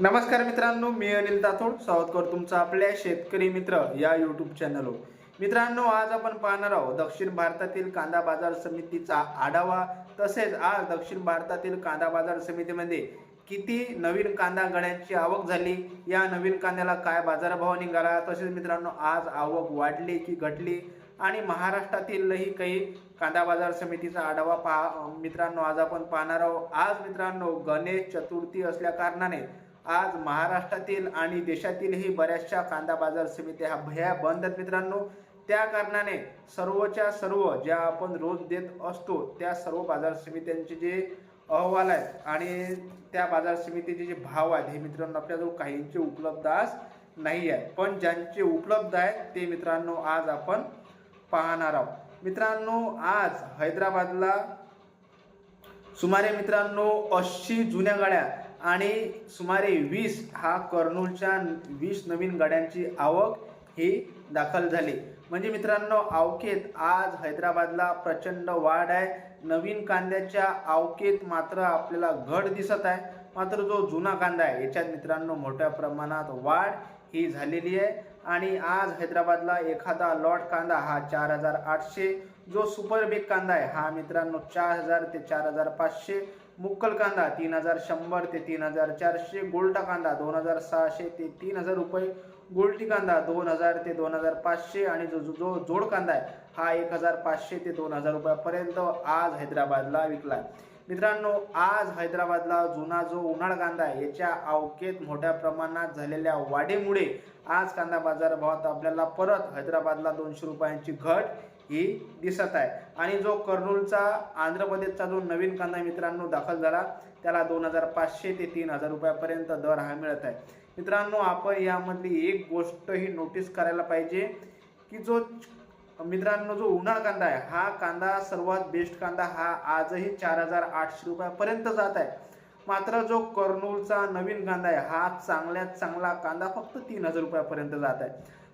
नमस्कार मित्रांनो मी अनिल ताथोड स्वागत करतो तुमचं आपल्या शेतकरी मित्र या यूट्यूब चॅनलवर मित्रांनो आज आपण पाहणार आहोत दक्षिण भारतातील कांदा बाजार समितीचा आढावा. तसेच आज दक्षिण भारतातील कांदा बाजार समितीमध्ये किती नवीन कांदा गड्यांची आवक झाली या नवीन कांद्याला काय बाजारभाव निघाला? तसेच मित्रांनो आज आवक वाढली की घटली? आणि महाराष्ट्रातीलही काही कांदा बाजार समितीचा आढावा पहा. मित्रांनो आज आपण पाहणार आहोत. आज मित्रांनो गणेश चतुर्थी असल्या कारणाने आज महाराष्ट्रातील आणि देशातीलही बऱ्याचशा कांदा बाजार समित्या ह्या भया बंद आहेत मित्रांनो. त्या कारणाने सर्वच्या सर्व ज्या आपण रोज देत असतो त्या सर्व बाजार समित्यांचे जे अहवाल आहेत आणि त्या बाजार समितीचे जे भाव आहेत हे मित्रांनो आपल्याजवळ काहींचे उपलब्ध आज नाही आहे पण ज्यांचे उपलब्ध आहेत ते मित्रांनो आज आपण पाहणार आहोत. मित्रांनो आज हैदराबादला सुमारे मित्रांनो अशी जुन्या गाड्या आणि सुमारे वीस हा कर्नूलच्या वीस नवीन गाड्यांची आवक ही दाखल झाली. म्हणजे मित्रांनो आवकेत आज हैदराबादला प्रचंड वाढ आहे. नवीन कांद्याच्या आवकेत मात्र आपल्याला घट दिसत आहे. मात्र जो जुना कांदा आहे याच्यात मित्रांनो मोठ्या प्रमाणात वाढ ही झालेली आहे. आणि आज हैदराबादला एखादा लॉट कांदा हा चार हजार आठशे. जो सुपर बिग कांदा आहे हा मित्रांनो चार हजार ते चार हजार पाचशे. मुक्कल कांदा तीन हजार शंभर ते तीन हजार चारशे गोल्टा कांदा दोन हजार सहाशे ते तीन हजार रुपये गोल्टी कांदा दोन हजार ते दोन हजार पाचशे आणि जो जो जो जोड कांदा आहे हा एक हजार पाचशे ते दोन हजार रुपयापर्यंत आज हैदराबादला विकला मित्रांनो आज हैदराबादला जुना जो उन्हाळ कांदा आहे याच्या अवकेत मोठ्या प्रमाणात झालेल्या वाढीमुळे आज कांदा बाजारभावात आपल्याला परत हैदराबादला दोनशे रुपयांची घट ही दिसत आहे. आणि जो कर्नूलचा आंध्र प्रदेशचा जो नवीन कांदा मित्रांनो दाखल झाला त्याला दोन हजार पाचशे ते तीन हजार रुपयापर्यंत दर हा मिळत आहे. मित्रांनो आपण यामधली एक गोष्ट ही नोटीस करायला पाहिजे की जो मित्रांनो जो उन्हाळ कांदा आहे हा कांदा सर्वात बेस्ट कांदा हा आजही चार हजार आठशे रुपयापर्यंत जात आहे. मात्र जो कर्नूलचा नवीन कांदा आहे हा चांगल्यात चांगला कांदा फक्त तीन हजार रुपयापर्यंत जात आहे.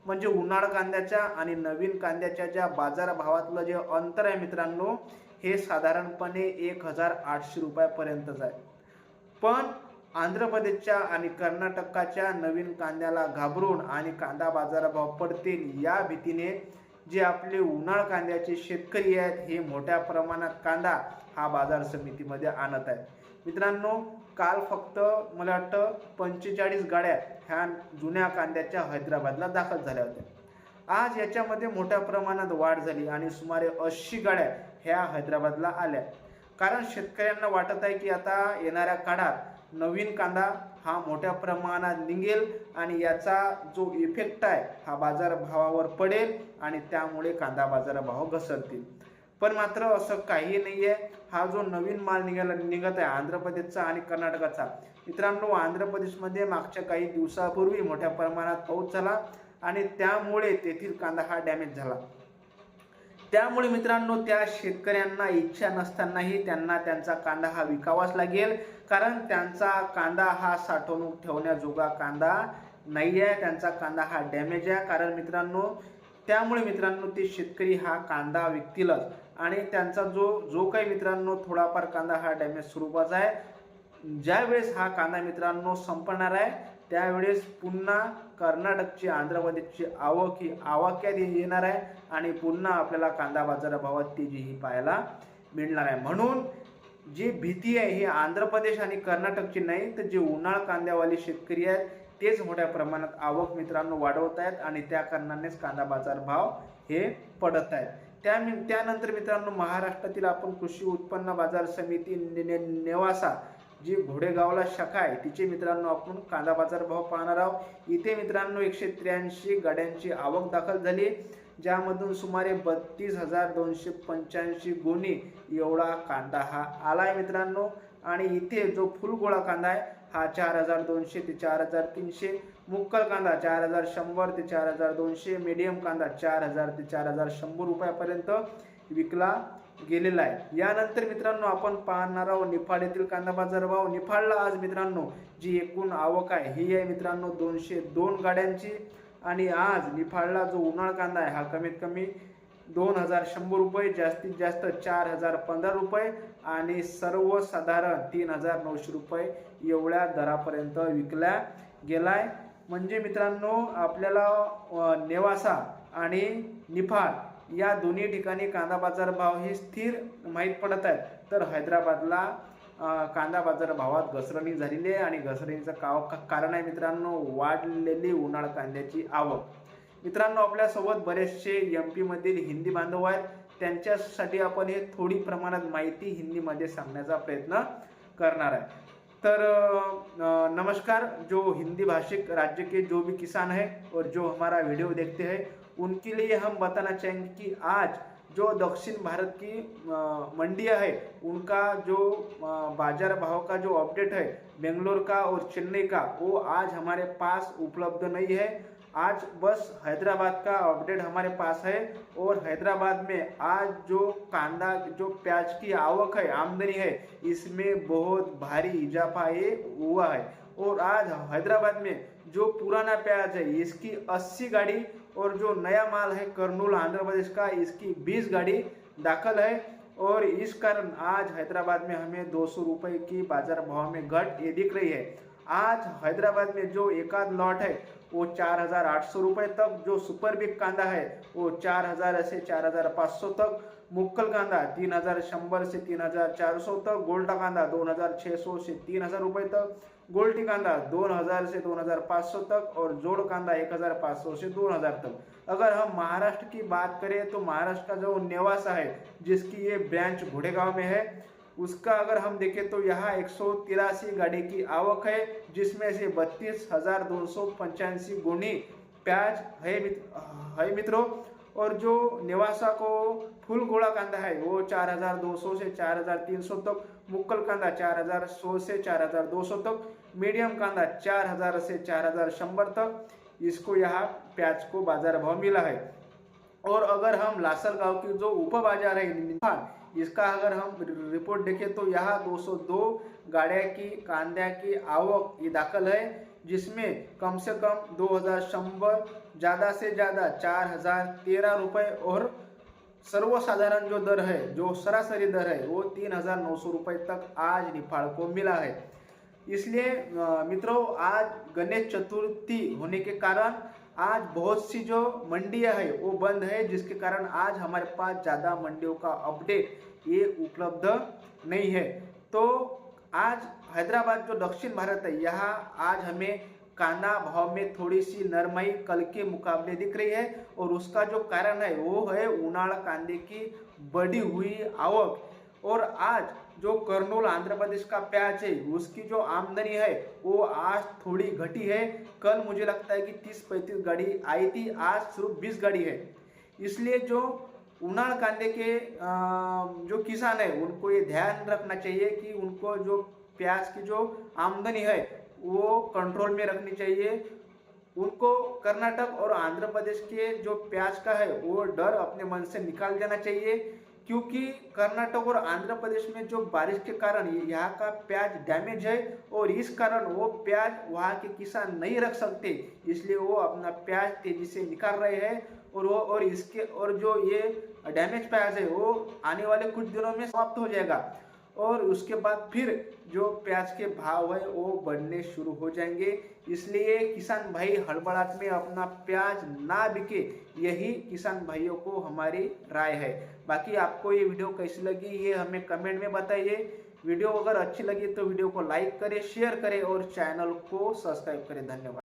म्हणजे उन्हाळ कांद्याच्या आणि नवीन कांद्याच्या ज्या बाजारभावातलं जे अंतर आहे मित्रांनो हे साधारणपणे एक हजार आठशे रुपयापर्यंतच आहे. पण आंध्र प्रदेशच्या आणि कर्नाटकाच्या नवीन कांद्याला घाबरून आणि कांदा बाजारभाव पडतील या भीतीने जे आपले उन्हाळ कांद्याचे शेतकरी आहेत हे मोठ्या प्रमाणात कांदा हा बाजार समितीमध्ये आणत आहेत. मित्रांनो काल फक्त मला वाटतं पंचेचाळीस गाड्या ह्या जुन्या कांद्याच्या हैदराबादला दाखल झाल्या होत्या. आज याच्यामध्ये मोठ्या प्रमाणात वाढ झाली आणि सुमारे ऐंशी गाड्या ह्या हैदराबादला आल्या. कारण शेतकऱ्यांना वाटत आहे की आता येणाऱ्या काळात नवीन कांदा हा मोठ्या प्रमाणात निघेल आणि याचा जो इफेक्ट आहे हा बाजारभावावर पडेल आणि त्यामुळे कांदा बाजारभाव घसरतील. पण मात्र असं काही नाही आहे हा जो नवीन माल निघाला निघत आहे आंध्र प्रदेशचा आणि कर्नाटकाचा. मित्रांनो आंध्र प्रदेशमध्ये मागच्या काही दिवसापूर्वी मोठ्या प्रमाणात पाऊस झाला आणि त्यामुळे तेथील कांदा हा डॅमेज झाला. त्यामुळे मित्रांनो त्या शेतकऱ्यांना इच्छा नसतानाही त्यांना त्यांचा कांदा हा विकावाच लागेल. कारण त्यांचा कांदा हा साठवणूक ठेवण्याजोगा कांदा नाही आहे त्यांचा कांदा हा डॅमेज आहे. कारण मित्रांनो त्यामुळे मित्रांनो ते शेतकरी हा कांदा विकतीलच. आणि त्यांचा जो जो काही मित्रांनो थोडाफार कांदा हा डॅमेज स्वरूपाचा आहे. ज्यावेळेस हा कांदा मित्रांनो संपणार आहे त्यावेळेस पुन्हा कर्नाटकची आंध्र प्रदेशची आवक ही आवाक्यात येणार आहे आणि पुन्हा आपल्याला कांदा बाजारभावात तेजी ही पाहायला मिळणार आहे. म्हणून जी भीती आहे ही आंध्र प्रदेश आणि कर्नाटकची नाही तर जे उन्हाळ कांद्यावाले शेतकरी आहेत तेच मोठ्या प्रमाणात आवक मित्रांनो वाढवत आहेत आणि त्या कारणानेच कांदा बाजार भाव हे पडत आहेत. त्या त्यानंतर मित्रांनो महाराष्ट्रातील आपण कृषी उत्पन्न बाजार समिती ने- ने- नेवासा जी घोडेगावला शाखा आहे तिचे मित्रांनो आपण कांदा बाजार भाव पाहणार आहोत. इथे मित्रांनो एकशे त्र्याऐंशी गाड्यांची आवक दाखल झाली. ज्यामधून सुमारे बत्तीस हजार दोनशे पंच्याऐंशी गुणी एवढा कांदा हा आला आहे मित्रांनो. आणि इथे जो फुलगोळा कांदा आहे हा चार हजार दोनशे ते चार हजार तीनशे. मुक्कल कांदा चार हजार शंभर ते चार हजार दोनशे. मीडियम कांदा चार हजार ते चार हजार शंभर रुपयापर्यंत विकला गेलेला आहे. यानंतर मित्रांनो आपण पाहणार आहोत निफाड येथील कांदा बाजार भाव. निफाडला आज मित्रांनो जी एकूण आवक आहे ही आहे मित्रांनो दोनशे दोन गाड्यांची. आणि आज निफाडला जो उन्हाळ कांदा आहे हा कमीत कमी दोन हजार शंभर रुपये जास्तीत जास्त चार हजार पंधरा रुपये आणि सर्वसाधारण तीन हजार नऊशे रुपये एवढ्या दरापर्यंत विकला गेलाय. म्हणजे मित्रांनो आपल्याला नेवासा आणि निफाड या दोन्ही ठिकाणी कांदा बाजार भाव हे स्थिर माहीत पडत आहेत. तर हैदराबादला कांदा बाजार भावात घसरणी झालेली आहे आणि घसरणीचं का- कारण आहे मित्रांनो वाढलेली उन्हाळ कांद्याची आवक. मित्रांनो आपल्यासोबत बरेचसे एम पीमधील हिंदी बांधव आहेत. त्यांच्यासाठी आपण हे थोडी प्रमाणात माहिती हिंदीमध्ये सांगण्याचा प्रयत्न करणार आहे. तर नमस्कार. जो हिंदी भाषिक राज्य के जो भी किसान है और जो हमारा वीडियो देखते हैं उनके लिए हम बताना चाहेंगे कि आज जो दक्षिण भारत की अ, है उनका जो बाजार भाव का जो अपडेट है बेंगलोर का और चेन्नई का वो आज हमारे पास उपलब्ध नहीं है। आज बस हैदराबाद का अपडेट हमारे पास है और हैदराबाद में आज जो कांदा, जो प्याज की आवक है, आमदनी है, इसमें बहुत भारी इजाफा ये हुआ है। और आज हैदराबाद में जो पुराना प्याज है, इसकी 80 गाड़ी और जो नया माल है, कर्नूल, आंध्र प्रदेश का, इसकी 20 गाड़ी दाखिल है। और इस कारण आज हैदराबाद में हमें दो सौ रुपये की बाज़ार भाव में घट ये दिख रही है। आज हैदराबाद में जो एकाध लॉट है वो चार हज़ार आठ सौ रुपये तक, जो सुपर बिग कांदा है, वो चार हज़ार से चार हज़ार पाच सौ तक, मुक्कल कांदा तीन हज़ार शंभर से तीन हज़ार चार सौ तक गोल्टा कांदा दोन हज़ार छः सौ से तीन हज़ार रुपये तक, गोल्टी कांदा दोन हज़ार से दोन हज़ार पाँच सौ तक और जोड़ कांदा एक हज़ार पाँच सौ से दोन हज़ार तक। अगर हम महाराष्ट्र की बात करें तो महाराष्ट्र का जो नेवासा है, जिसकी ये ब्रांच घोड़ेगांव में है उसका अगर हम देखें तो यहाँ एक गाड़ी की आवक है जिसमें से बत्तीस हजार दो सौ पंचासी गुणी प्याज है मित- है मित्रों। और जो निवासा को फुल गोला कांदा है वो चार हजार दो सौ से चार हजार तीन सौ तक मुक्कल कांदा चार हजार सौ से चार हजार दो सौ तक मीडियम कांदा 4,000 से चार हजार शंबर तक। इसको यहाँ प्याज को बाजार भाव मिला है। और अगर हम लासल गांव की जो उप बाजार है इसका अगर हम रिपोर्ट देखें तो यहाँ 202 गाड़िया की कांद्या की आवक ये दाखिल है जिसमें कम से कम दो हजार ज़्यादा से ज़्यादा चार हजार तेरह रुपये और सर्वसाधारण जो दर है जो सरासरी दर है वो तीन हजार नौ सौ रुपये तक आज निफाड़ को मिला है। इसलिए मित्रों आज गणेश चतुर्थी होने के कारण आज बहुत सी जो मंडियाँ है, वो बंद है, जिसके कारण आज हमारे पास ज़्यादा मंडियों का अपडेट ये उपलब्ध नहीं है। तो आज हैदराबाद जो दक्षिण भारत है, यहाँ आज हमें कांदा भाव में थोड़ी सी नरमाई कल के मुकाबले दिख रही है और उसका जो कारण है, वो है उनाड़ कांदे की बढ़ी हुई आवक। और आज जो कर्नूल आंध्र प्रदेश का प्याज है, उसकी जो आमदनी है, वो आज थोड़ी घटी है। कल मुझे लगता है कि तीस पैंतीस गाड़ी आई थी, आज सिर्फ़ बीस गाड़ी है। इसलिए जो उनाड़ कांदे के जो किसान है, उनको ये ध्यान रखना चाहिए कि उनको जो प्याज की जो आमदनी है, वो कंट्रोल में रखनी चाहिए। उनको कर्नाटक और आंध्र प्रदेश के जो प्याज का है, वो डर अपने मन से निकाल देना चाहिए। क्योंकि कर्नाटक और आंध्र प्रदेश में जो बारिश के कारण यहाँ का प्याज डैमेज है और इस कारण वो प्याज वहाँ के किसान नहीं रख सकते, इसलिए वो अपना प्याज तेज़ी से निकाल रहे हैं और वो और इसके और जो ये डैमेज प्याज है वो आने वाले कुछ दिनों में समाप्त हो जाएगा। और उसके बाद फिर जो प्याज के भाव है, वो बढ़ने शुरू हो जाएँगे। इसलिए किसान भाई हड़बड़ाहट में अपना प्याज ना बिके, यही किसान भाइयों को हमारी राय है। बाकी आपको ये वीडियो कैसी लगी, ये हमें कमेंट में बताइए। वीडियो अगर अच्छी लगी तो वीडियो को लाइक करें, शेयर करें और चैनल को सब्सक्राइब करें। धन्यवाद।